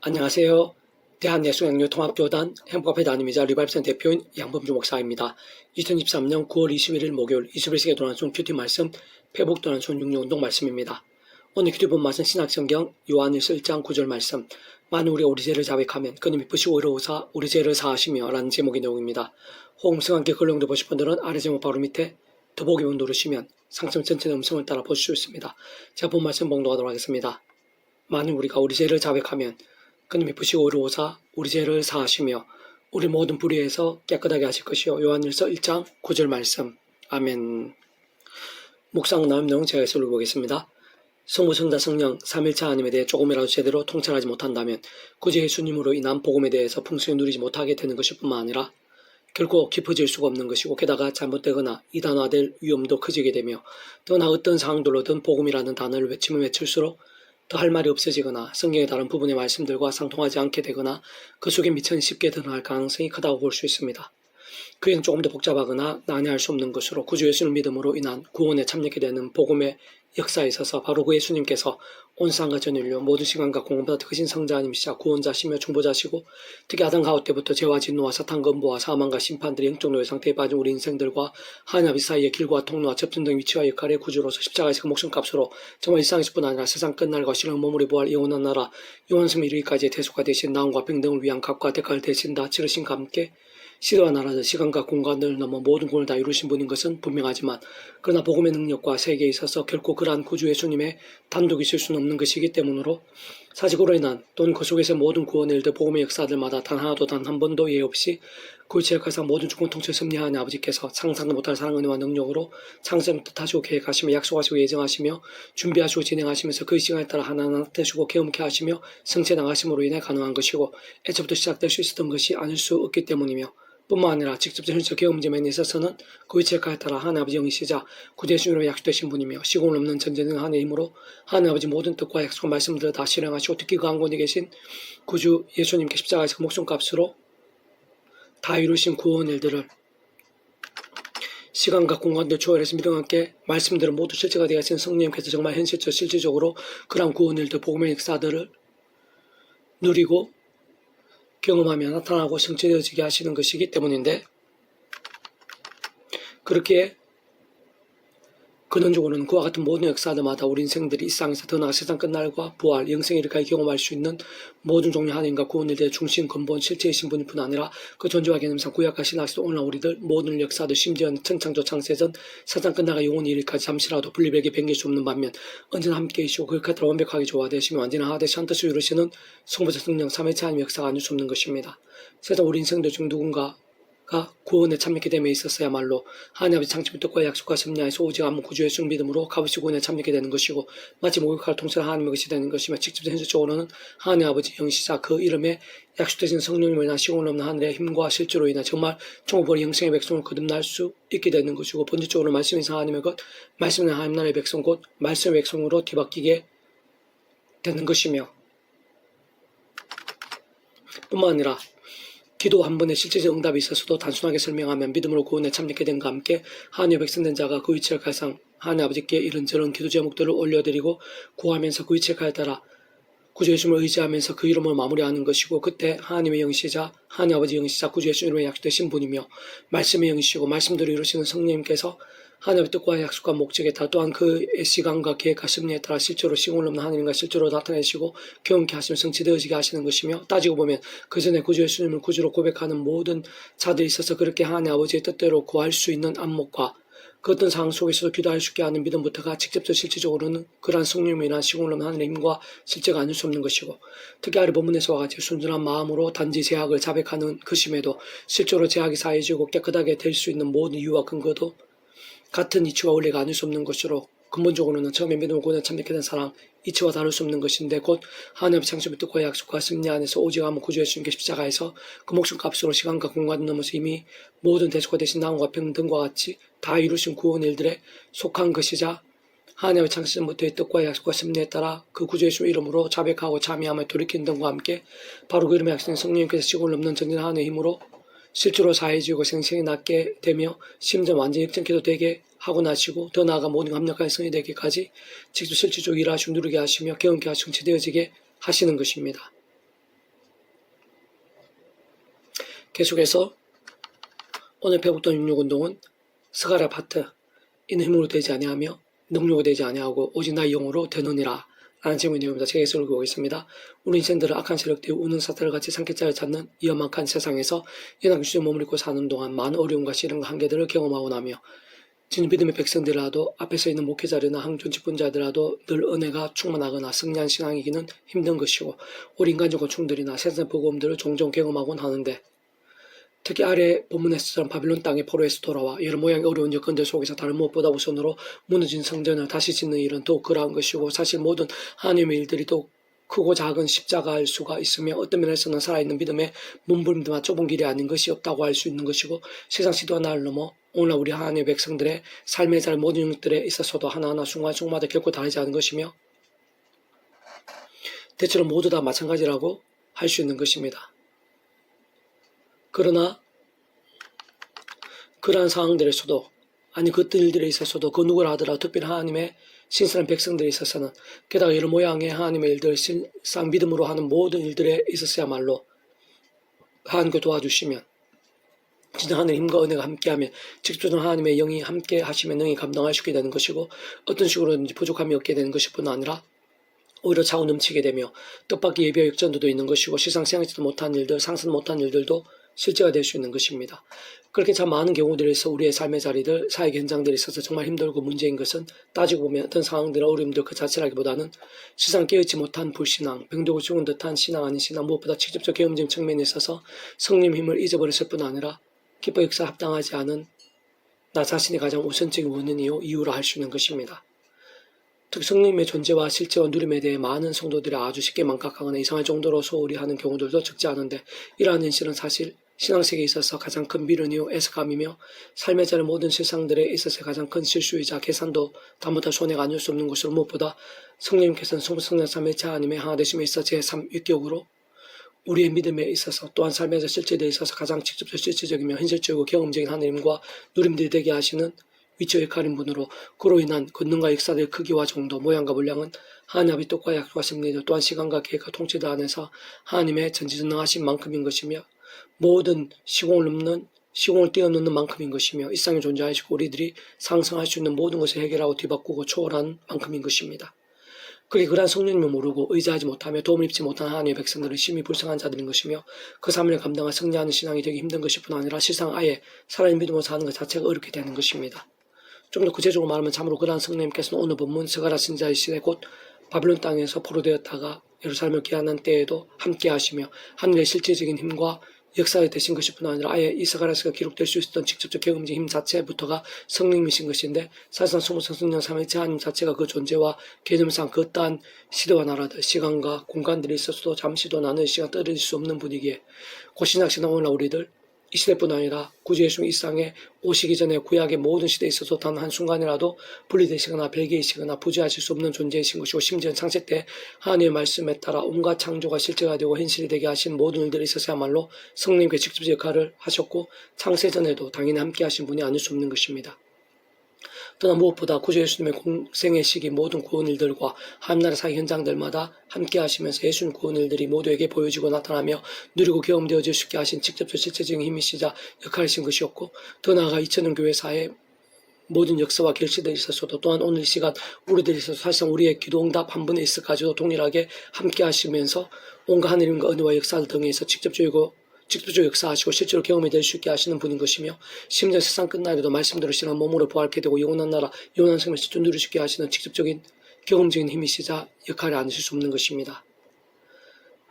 안녕하세요. 대한예수양료통합교단 행복합회 담임이자 리바이브센 대표인 양범주 목사입니다. 2023년 9월 21일 목요일 21세기 도난순 큐티 말씀 회복 도난순 육류운동 말씀입니다. 오늘 큐티 본 말씀 신학성경 요한일서 1장 9절 말씀 만일 우리가 우리 죄를 자백하면 그는 미쁘시고 의로우사 우리 죄를 사하시며 라는 제목의 내용입니다. 호음성 함께 글렁도 보실 분들은 아래 제목 바로 밑에 더보기 문 누르시면 상점 전체의 음성을 따라 보실 수 있습니다. 제가 본 말씀 봉독하도록 하겠습니다. 만일 우리가 우리 죄를 자백하면 그는 미쁘시고 의로우사 우리 죄를 사하시며 우리 모든 불의에서 깨끗하게 하실 것이요. 요한일서 1장 9절 말씀. 아멘. 묵상 나음 내용 제가 해설을 보겠습니다. 성부 성자 성령 삼일차 하나님에 대해 조금이라도 제대로 통찰하지 못한다면 굳이 예수님으로 인한 복음에 대해서 풍성히 누리지 못하게 되는 것일 뿐만 아니라 결코 깊어질 수가 없는 것이고 게다가 잘못되거나 이단화될 위험도 커지게 되며 또나 어떤 상황들로든 복음이라는 단어를 외치면 외칠수록 더 할 말이 없어지거나 성경의 다른 부분의 말씀들과 상통하지 않게 되거나 그 속에 미천이 쉽게 드러날 가능성이 크다고 볼 수 있습니다. 그엔 조금 더 복잡하거나 난해할 수 없는 것으로 구주 예수를 믿음으로 인한 구원에 참여하게 되는 복음의 역사에 있어서 바로 그 예수님께서 온 세상과 전 인류 모든 시간과 공간보다 크신 성자님이시자 구원자시며 중보자시고 특히 아담 가우 때부터 죄와 진노와 사탄 건보와 사망과 심판들의 영적 노예 상태에 빠진 우리 인생들과 하나님 사이의 길과 통로와 접점 등 위치와 역할의 구주로서 십자가에서 그 목숨값으로 정말 일상에서뿐 아니라 세상 끝날과 신을 몸으로 부활 영원한 나라 영원성 이르기까지 대속화 되신 나음과 평등을 위한 값과 대가를 대신 다 치르신과 함께 시대와 나라는 시간과 공간을 넘어 모든 구원을 다 이루신 분인 것은 분명하지만 그러나 복음의 능력과 세계에 있어서 결코 그러한 구주 예수님의 단독 있을 수는 없는 것이기 때문으로 사직으로 인한 또는 그 속에서 모든 구원의 일들 복음의 역사들마다 단 하나도 단 한 번도 예외 없이 굴체의 가상 모든 주권 통치 섭리하는 아버지께서 상상도 못할 사랑 은혜와 능력으로 창세를 뜻하시고 계획하시며 약속하시고 예정하시며 준비하시고 진행하시면서 그 시간에 따라 하나하나 되시고 개음케 하시며 성체 나가심으로 인해 가능한 것이고 애초부터 시작될 수 있었던 것이 아닐 수 없기 때문이며 뿐만 아니라 직접적 현실 경험점에 있어서는 그 위치에 따라 하나님 아버지 영이 시자 구대주님으로 약속되신 분이며 시공을 없는 전쟁은 하나님의 힘으로 하나님 아버지 모든 뜻과 약속과 말씀들을 다 실행하시고 특히 그 한곳에 계신 구주 예수님께 십자가에서 그 목숨값으로 다 이루신 구원 일들을 시간과 공간도 초월해서 믿음과 함께 말씀들은 모두 실제가 되어진 성령님께서 정말 현실적 실질적으로 그러한 구원 일들 복음의 역사들을 누리고 경험하며 나타나고 성취되어지게 하시는 것이기 때문인데 그렇게 근원적으로는 그와 같은 모든 역사들마다 우리 인생들이 이 세상에서 더 나아 세상 끝날과 부활, 영생을 이렇게 경험할 수 있는 모든 종류 하나님과 구원에 대해 중심, 근본, 실체이신 분뿐 아니라 그 존재와 개념상 구약하신 아시도 오늘 우리들 모든 역사들 심지어는 천창조 창세전 세상 끝나가 영원히 일까지 잠시라도 분리백에 변길 수 없는 반면 언제나 함께 계시고 그 곁을 완벽하게 조화되시며 언제나 하되시 한 뜻을 이루시는 성부자 성령 삼위체 하나님 역사가 아닐 수 없는 것입니다. 세상 우리 인생들 중 누군가 가 구원에 참여하게 됨에 있어서야말로 하나님 아버지 창조의 뜻과 약속과 섭리하에서 오직 아무 구주의 수 믿음으로 값없이 구원에 참여하게 되는 것이고 마치 목욕할 통째로 하나님의 것이 되는 것이며 직접 현실적으로는 하나님 아버지 영시자 그 이름에 약속되신 성령님을 인한 시공을 없는 하늘의 힘과 실제로 인해 정말 총벌이 영생의 백성을 거듭날 수 있게 되는 것이고 본질적으로 말씀이 하나님의 것 말씀은 하나님 나라의 백성 곧 말씀의 백성으로 뒤바뀌게 되는 것이며 뿐만 아니라 기도 한 번에 실제적 응답이 있어서도 단순하게 설명하면 믿음으로 구원에 참여하게 된과 함께 하나님의 백성된 자가 그 위치를 가상 하나님 아버지께 이런저런 기도 제목들을 올려드리고 구하면서 그 위치에 가에 따라 구주 예수님을 의지하면서 그 이름을 마무리하는 것이고 그때 하나님의 영시자 하나님 아버지 영시자 구주 예수님으로 약속되신 분이며 말씀의 영시고 말씀대로 이루시는 성령님께서 하나님의 뜻과 약속과 목적에 따라 또한 그 시간과 계획과 섭리에 따라 실제로 시공을 넘는 하나님과 실제로 나타내시고 경험케 하시며 성취되어지게 하시는 것이며 따지고 보면 그 전에 구주 예수님을 구주로 고백하는 모든 자들이 있어서 그렇게 하나님 아버지의 뜻대로 구할 수 있는 안목과 그 어떤 상황 속에서도 기도할 수 있게 하는 믿음부터가 직접적 실질적으로는 그러한 성령이나 시공을 넘는 하나님의 힘과 실제가 아닐 수 없는 것이고 특히 아래 본문에서와 같이 순전한 마음으로 단지 제약을 자백하는 그 심에도 실제로 제약이 사해지고 깨끗하게 될 수 있는 모든 이유와 근거도 같은 이치와 원리가 아닐 수 없는 것으로 근본적으로는 처음에 믿음을 고난 참되게 된 사람 이치와 다를 수 없는 것인데 곧 하나님의 창조의 뜻과 약속과 승리 안에서 오직 아무 구주 예수님께 십자가에서 그 목숨 값으로 시간과 공간을 넘어서 이미 모든 대속화 되신 나음과 평 등과 같이 다 이루신 구원 일들에 속한 것이자 하나님의 창세전부터의 뜻과 약속과 섭리에 따라 그 구주 예수 이름으로 자백하고 참여함을 돌이킨 등과 함께 바로 그 이름의 약속된 성령님께서 시골 넘는 전진 하나님의 힘으로 실제로 사해지고 생생이 낫게 되며 심지어 완전히 흡전기도 되게 하고 나시고 더 나아가 모든 합력한 성이 되기까지 직접 실질적으로 일하시고 누르게 하시며 경험케 하시고 체되어지게 하시는 것입니다. 계속해서 오늘 배웠던 육육운동은 스가라파트 이는 힘으로 되지 아니하며 능력으로 되지 아니하고 오직 나의 영으로 되느니라 라는 제목의 내용입니다. 제가 해석을 보겠습니다. 우리 인생들은 악한 세력들이 우는 사태를 같이 산기자를 찾는 위험한 세상에서 연약 주에 머무르고 사는 동안 많은 어려움과 시련과 한계들을 경험하고 나며 진짜 믿음의 백성들이라도 앞에 서 있는 목회자들이나 항존 직분자들이라도 늘 은혜가 충만하거나 승리한 신앙이기는 힘든 것이고 우리 인간적인 충돌이나 세상 복음들을 종종 경험하곤 하는데 특히 아래 본문에서처럼 바빌론 땅의 포로에서 돌아와 여러 모양의 어려운 여건들 속에서 다른 무엇보다 우선으로 무너진 성전을 다시 짓는 일은 더욱 그러한 것이고 사실 모든 하나님의 일들이 또 크고 작은 십자가일 수가 있으며 어떤 면에서는 살아있는 믿음의 몸부림들만 좁은 길이 아닌 것이 없다고 할 수 있는 것이고 세상 시도와 나를 넘어 오늘 우리 하나님의 백성들의 삶의 잘 모든 영역들에 있어서도 하나하나 순간순간마다 결코 다르지 않은 것이며 대체로 모두 다 마찬가지라고 할 수 있는 것입니다. 그러나 그러한 상황들에서도 아니 그 어떤 일들에 있어서도 그 누구라 하더라도 특별히 하나님의 신선한 백성들에 있어서는 게다가 여러 모양의 하나님의 일들 실상 믿음으로 하는 모든 일들에 있었어야말로 하나님께 도와주시면 진짜 하나님의 힘과 은혜가 함께하면 직접적으로 하나님의 영이 함께 하시면 수 있게 되는 것이고 어떤 식으로든지 부족함이 없게 되는 것일 뿐 아니라 오히려 차고 넘치게 되며 뜻밖의 예비와 역전도도 있는 것이고 시상 생각지도 못한 일들 상상 못한 일들도 실제가 될 수 있는 것입니다. 그렇게 참 많은 경우들에서 우리의 삶의 자리들, 사회 현장들에 있어서 정말 힘들고 문제인 것은 따지고 보면 어떤 상황들, 어려움들 그 자체라기보다는 세상 깨어있지 못한 불신앙, 병들고 죽은 듯한 신앙 아닌 신앙, 무엇보다 직접적 경험적인 측면에 있어서 성님 힘을 잊어버렸을 뿐 아니라 기뻐 역사 합당하지 않은 나 자신이 가장 우선적인 원인이요 이유라 할 수 있는 것입니다. 특히 성님의 존재와 실제와 누림에 대해 많은 성도들이 아주 쉽게 망각하거나 이상할 정도로 소홀히 하는 경우들도 적지 않은데 이러한 현실은 사실 신앙세계에 있어서 가장 큰 미련이요 애석함이며 삶의 자리 모든 세상들에 있어서 가장 큰 실수이자 계산도 다못할 손해가 아닐 수 없는 것으로 무엇보다 성령님께서는 성성령 삼의 자하님의 하나 되심에 있어 제3 위격으로 우리의 믿음에 있어서 또한 삶에서 실제되어 있어서 가장 직접적 실질적이며 현실적이고 경험적인 하나님과 누림들이 되게 하시는 위치의 역할인 분으로 그로 인한 권능과 역사들의 크기와 정도, 모양과 분량은 하나님 아비 약속과 승리들 또한 시간과 계획과 통치들 안에서 하나님의 전지전능하신 만큼인 것이며 모든 시공을 넘는 시공을 뛰어넘는 만큼인 것이며 일상에 존재하시고 우리들이 상승할 수 있는 모든 것을 해결하고 뒤바꾸고 초월한 만큼인 것입니다. 그리 그러한 성령님을 모르고 의지하지 못하며 도움을 입지 못한 하나님의 백성들은 심히 불쌍한 자들인 것이며 그 삶을 감당하 승리하는 신앙이 되기 힘든 것일 뿐 아니라 실상 아예 살아있는 믿음으로 사는 것 자체가 어렵게 되는 것입니다. 좀 더 구체적으로 말하면 참으로 그러한 성령님께서는 오늘 본문 스가라 신자의 시대 곧 바빌론 땅에서 포로되었다가 예루살렘을 귀환한 때에도 함께 하시며 하늘의 실질적인 힘과 역사에 되신 것일 뿐 아니라 아예 이스가라스가 기록될 수 있었던 직접적 경험적 힘 자체부터가 성령이신 것인데 사실상 소모성 성령 삼위체 하나님 자체가 그 존재와 개념상 그 어떠한 시대와 나라들 시간과 공간들이 있어서도 잠시도 나는 시간 떨어질 수 없는 분위기에 고신학 신앙 오늘 우리들 이 시대뿐 아니라 구주 예수 이 땅에 오시기 전에 구약의 모든 시대에 있어서 단 한순간이라도 분리되시거나 별개이시거나 부재하실 수 없는 존재이신 것이고 심지어 창세 때 하나님의 말씀에 따라 온갖 창조가 실제가 되고 현실이 되게 하신 모든 일들이 있어서야말로 성령님께 직접 역할을 하셨고 창세 전에도 당연히 함께 하신 분이 아닐 수 없는 것입니다. 또한 무엇보다 구주 예수님의 공생의 시기 모든 구원 일들과 하나님 사회 현장들마다 함께 하시면서 예수님 구원 일들이 모두에게 보여지고 나타나며 누리고 경험되어질 수 있게 하신 직접적 실체적인 힘이시자 역할이신 것이었고 더 나아가 2천년 교회사의 모든 역사와 결실들이 있어서도 또한 오늘 이 시간 우리들이 있어서 사실상 우리의 기도 응답 한 분에 있을까지도 동일하게 함께 하시면서 온갖 하느님과 은혜와 역사들 등에서 직접적이고 직접적 역사하시고 실제로 경험이 될 수 있게 하시는 분인 것이며 심지어 세상 끝날에도 신앙 몸으로 부활케 되고 영원한 나라 영원한 생명을 실존 누릴 수 있게 하시는 직접적인 경험적인 힘이시자 역할을 안 하실 수 없는 것입니다.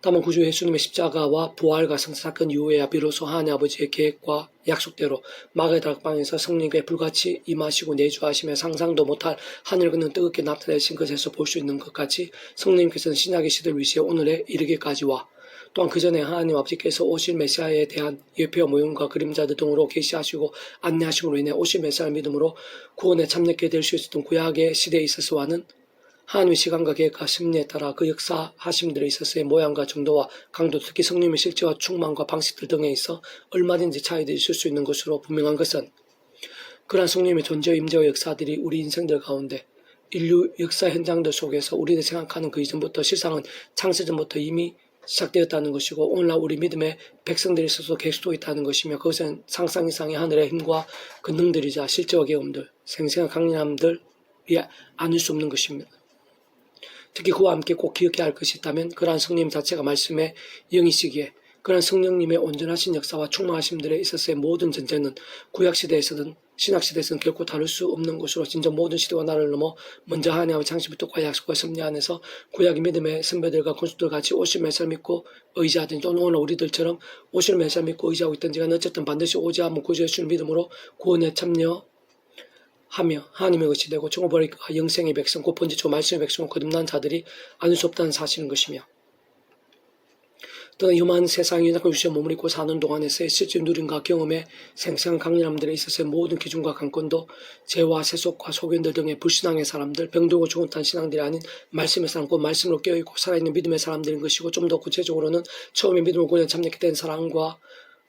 다만 구주 예수님의 십자가와 부활과 성사건 이후에야 비로소 하나님 아버지의 계획과 약속대로 마가의 다락방에서 성령께 불같이 임하시고 내주하시며 상상도 못할 하늘 그는 뜨겁게 나타내신 것에서 볼 수 있는 것 같이 성령님께서는 신약의 시대를 위시해 오늘에 이르기까지와 또한 그 전에 하나님 아버지께서 오실 메시아에 대한 예표와 모형과 그림자들 등으로 계시하시고 안내하심으로 인해 오실 메시아를 믿음으로 구원에 참여하게 될수 있었던 구약의 시대에 있어서와는 하나님의 시간과 계획과 심리에 따라 그 역사하심들에 있어서의 모양과 정도와 강도 특히 성령의 실제와 충만과 방식들 등에 있어 얼마든지 차이들이 있을 수 있는 것으로 분명한 것은 그러한 성령의 존재와 임재와 역사들이 우리 인생들 가운데 인류 역사 현장들 속에서 우리가 생각하는 그 이전부터 실상은 창세 전부터 이미 시작되었다는 것이고 오늘날 우리 믿음의 백성들이 있어서 계속되고 있다는 것이며 그것은 상상 이상의 하늘의 힘과 근능들이자 실제와 경험들 생생한 강력함들이 아닐 수 없는 것입니다. 특히 그와 함께 꼭 기억해야 할 것이 있다면 그러한 성령 자체가 말씀의 영이시기에 그러한 성령님의 온전하신 역사와 충만하심들에 있어서의 모든 전쟁은 구약시대에서든 신학시대에서는 결코 다룰 수 없는 것으로 진정 모든 시대와 나를 넘어 먼저 하나님의 창시부터과 약속과 섭리 안에서 구약의 믿음의 선배들과 군수들 같이 오실 메시아 믿고 의지하든 또는 오늘 우리들처럼 오실 메시아 믿고 의지하고 있든지간 어쨌든 반드시 오지 않으면 구주의 주 믿음으로 구원에 참여 하며 하나님의 것이 되고 정오버리가 영생의 백성 곧 번지초 말씀의 백성을 거듭난 자들이 아닐 수 없다는 사실인 것이며 또는 험한 세상에 연약한 유시에 머무르고 사는 동안에서의 실제 누림과 경험에 생생한 강렬함들에 있어서의 모든 기준과 관건도 죄와 세속과 소견들 등의 불신앙의 사람들, 병들고 죽은 듯한 신앙들이 아닌 말씀의 사람, 곧 말씀으로 깨어있고 살아있는 믿음의 사람들인 것이고 좀 더 구체적으로는 처음에 믿음을 고려 참여하게 된 사람과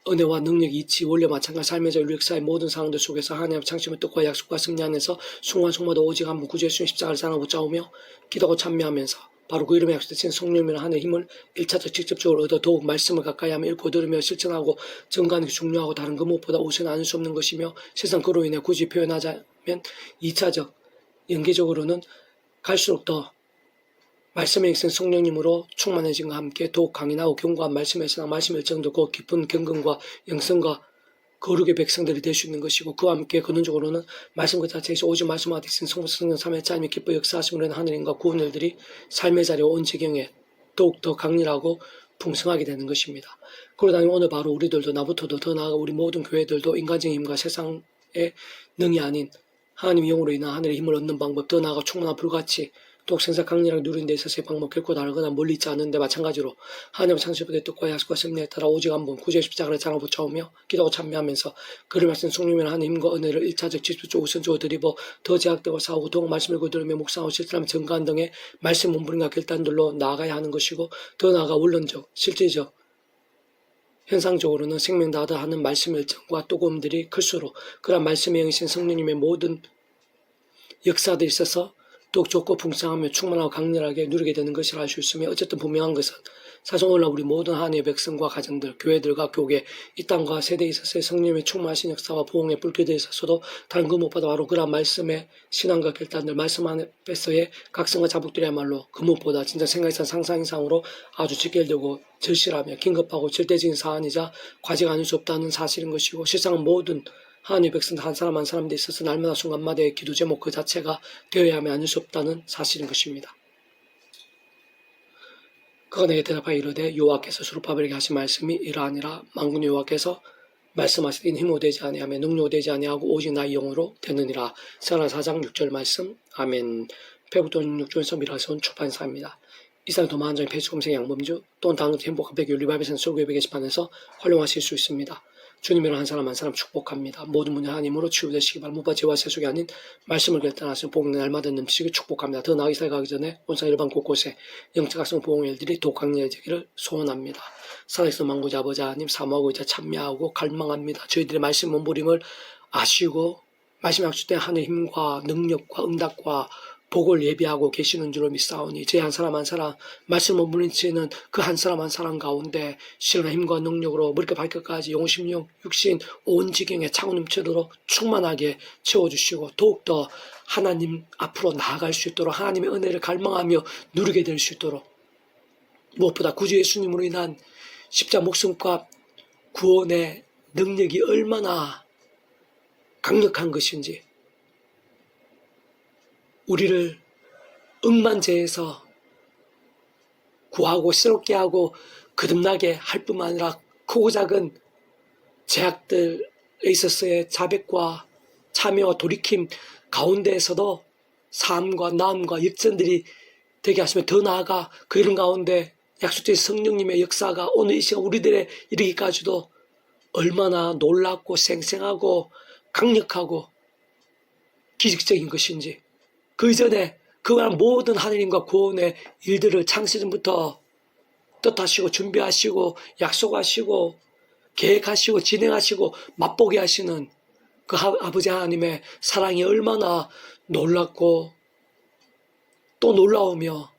은혜와 능력이 이치, 원래 마찬가지 삶의 자유 역사의 모든 상황들 속에서 하나님의 창심의 뜻과 약속과 승리 안에서 순간순간마다 오직 한 구주의 수 십자가를 사랑하고 붙잡으며 기도하고 참여하면서 바로 그 이름에 약속되신 성령이나 하나의 힘을 일차적 직접적으로 얻어 더욱 말씀을 가까이 하며 읽고 들으며 실천하고 증거하는 게 중요하고 다른 그 무엇보다 우선 아닐 수 없는 것이며 세상 그로 인해 굳이 표현하자면 이차적 연계적으로는 갈수록 더 말씀의 일생 성령님으로 충만해진과 함께 더욱 강인하고 견고한 말씀의 일정도 그 깊은 경건과 영성과 거룩의 백성들이 될 수 있는 것이고 그와 함께 근원적으로는 말씀 그 자체에서 오직 대신 성성령 삼의 짜임의 기뻐 역사하심으로 하늘인과 구원들이 삶의 자리에 온 지경에 더욱더 강렬하고 풍성하게 되는 것입니다. 그러다 니 오늘 바로 우리들도 나부터도 더 나아가 우리 모든 교회들도 인간적인 힘과 세상의 능이 아닌 하나님의 영으로 인한 하늘의 힘을 얻는 방법 더 나아가 충만한 불같이 또 생사 강렬하게 누리는 데 있어서의 방법 결코 다르거나 멀리 있지 않은데 마찬가지로 하나님 창시부의 뜻과 약속과 승리에 따라 오직 한번 구제 십자가를 장을 붙여오며 기도하고 참여하면서 그를 말씀 성령이나 하는 힘과 은혜를 일차적 집중적 우선적으로 드리고 더 제약되고 싸우고 더욱 말씀을 거들으며 묵상하고 실천하며 증거한 등의 말씀 문부림과 결단들로 나아가야 하는 것이고 더 나아가 원론적 실제적 현상적으로는 생명다하다 하는 말씀의 일정과 또금들이 클수록 그런 말씀의 영이신 성령님의 모든 역사들이 있어서 더욱 좋고 풍성하며 충만하고 강렬하게 누리게 되는 것이라 할 수 있으며 어쨌든 분명한 것은 오늘날 우리 모든 하나님의 백성과 가정들, 교회들과 교계, 이 땅과 세대에 있어서의 성령의 충만하신 역사와 부흥의 불교대에 있어서도 다른 그 무엇보다 바로 그런 말씀의 신앙과 결단들, 말씀 안에서의 각성과 자복들이야말로 그 무엇보다 진짜 생각 이상 상상 이상으로 아주 직결되고 절실하며 긴급하고 절대적인 사안이자 과제가 아닐 수 없다는 사실인 것이고 실상 모든 하나님의 백성 한 사람 한 사람에 있어서 날마다 순간마다의 기도 제목 그 자체가 되어야 하면 아닐 수 없다는 사실인 것입니다. 그가 내게 대답하여 이르되 여호와께서 수르바벨에게 하신 말씀이 이러하니라 만군 여호와께서 말씀하시되 이는 힘으로 되지 아니하며 능력으로 되지 아니하고 오직 나의 영으로 되느니라. 사라 4장 6절 말씀 아멘 페북돈 6조에서 미라선 출판사입니다. 이상 도마 한 장의 페이스검색 양범주 또는 다음 행복한 백유 리바이브선 설교회 게시판에서 활용하실 수 있습니다. 주님이로 한 사람 한 사람 축복합니다. 모든 분야 하나님으로 치유되시기 바랍니다. 무바지와 세속이 아닌 말씀을 결단하시는 복는 날마다 넘치기 축복합니다. 더 나아가 살 가기 전에 온상 일반 곳곳에 영적 각성 보응의 일들이 더욱 강렬해지기를 소원합니다. 살아있어 망고자 아버지 하나님 사모하고 이제 참여하고 갈망합니다. 저희들의 말씀 몸부림을 아시고 말씀 약속된 하늘 힘과 능력과 응답과 복을 예비하고 계시는 줄로 믿사오니 제 한 사람 한 사람 말씀을 물리치는 그 한 사람 한 사람 가운데 신의 힘과 능력으로 머리끝 발끝까지 용심령 육신 온 지경에 차고 넘치도록 충만하게 채워주시고 더욱더 하나님 앞으로 나아갈 수 있도록 하나님의 은혜를 갈망하며 누리게 될 수 있도록 무엇보다 구주 예수님으로 인한 십자 목숨과 구원의 능력이 얼마나 강력한 것인지 우리를 억만제에서 구하고 새롭게 하고 거듭나게 할 뿐만 아니라 크고 작은 제약들에 있어서의 자백과 참여와 돌이킴 가운데에서도 삶과 나음과 역전들이 되게 하시며 더 나아가 그 이런 가운데 약속된 성령님의 역사가 오늘 이 시간 우리들의 이르기까지도 얼마나 놀랍고 생생하고 강력하고 기적적인 것인지 그 이전에 그간 모든 하느님과 구원의 일들을 창세전부터 뜻하시고 준비하시고 약속하시고 계획하시고 진행하시고 맛보게 하시는 그 아버지 하나님의 사랑이 얼마나 놀랍고 또 놀라우며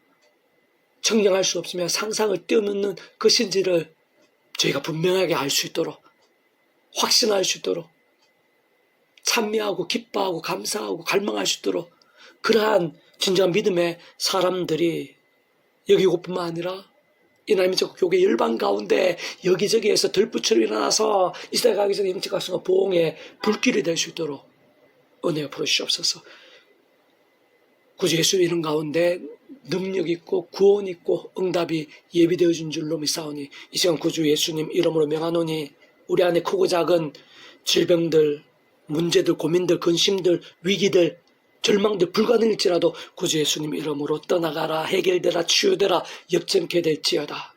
정량할 수 없으며 상상을 뛰어넘는 것인지를 저희가 분명하게 알 수 있도록 확신할 수 있도록 찬미하고 기뻐하고 감사하고 갈망할 수 있도록 그러한 진정한 믿음의 사람들이 여기 이곳뿐만 아니라 이나님의 저 교회 열방 가운데 여기저기에서 들부처럼 일어나서 이 시대 가기 전에 영적 각성과 보응의 불길이 될 수 있도록 은혜 풀어주시옵소서. 구주 예수 이름 가운데 능력 있고 구원 있고 응답이 예비되어진 줄로 믿사오니 이 시간 구주 예수님 이름으로 명하노니 우리 안에 크고 작은 질병들, 문제들, 고민들, 근심들, 위기들, 절망들 불가능일지라도 구주 예수님 이름으로 떠나가라 해결되라 치유되라 역전케 될지어다.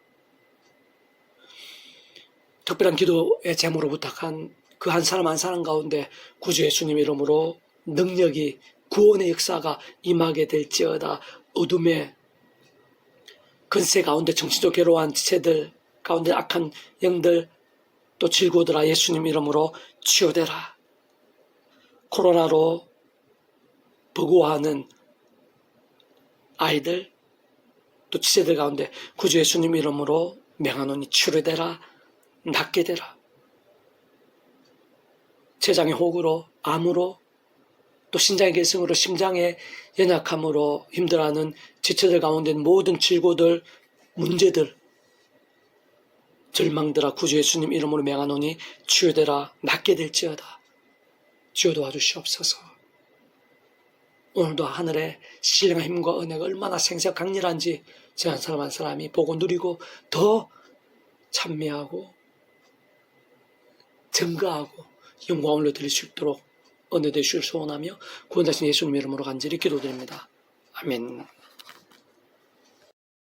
특별한 기도의 제목으로 부탁한 그 한 사람 한 사람 가운데 구주 예수님 이름으로 능력이 구원의 역사가 임하게 될지어다. 어둠의 근세 가운데 정신적 괴로워한 지체들 가운데 악한 영들 또 질고들아 예수님 이름으로 치유되라. 코로나로 버거워하는 아이들 또 지체들 가운데 구주 예수님 이름으로 명하노니 치료되라 낫게 되라. 췌장의 혹으로 암으로 또 신장의 계승으로 심장의 연약함으로 힘들어하는 지체들 가운데 모든 질고들 문제들 절망들아 구주 예수님 이름으로 명하노니 치유되라 낫게 될지어다. 주여 도와주시옵소서 오늘도 하늘의 신령한 힘과 은혜가 얼마나 생생 강렬한지 제 한 사람 한 사람이 보고 누리고 더 찬미하고 증거하고 영광을 드릴 수 있도록 은혜 되실 소원하며 구원자신 예수님 이름으로 간절히 기도드립니다. 아멘.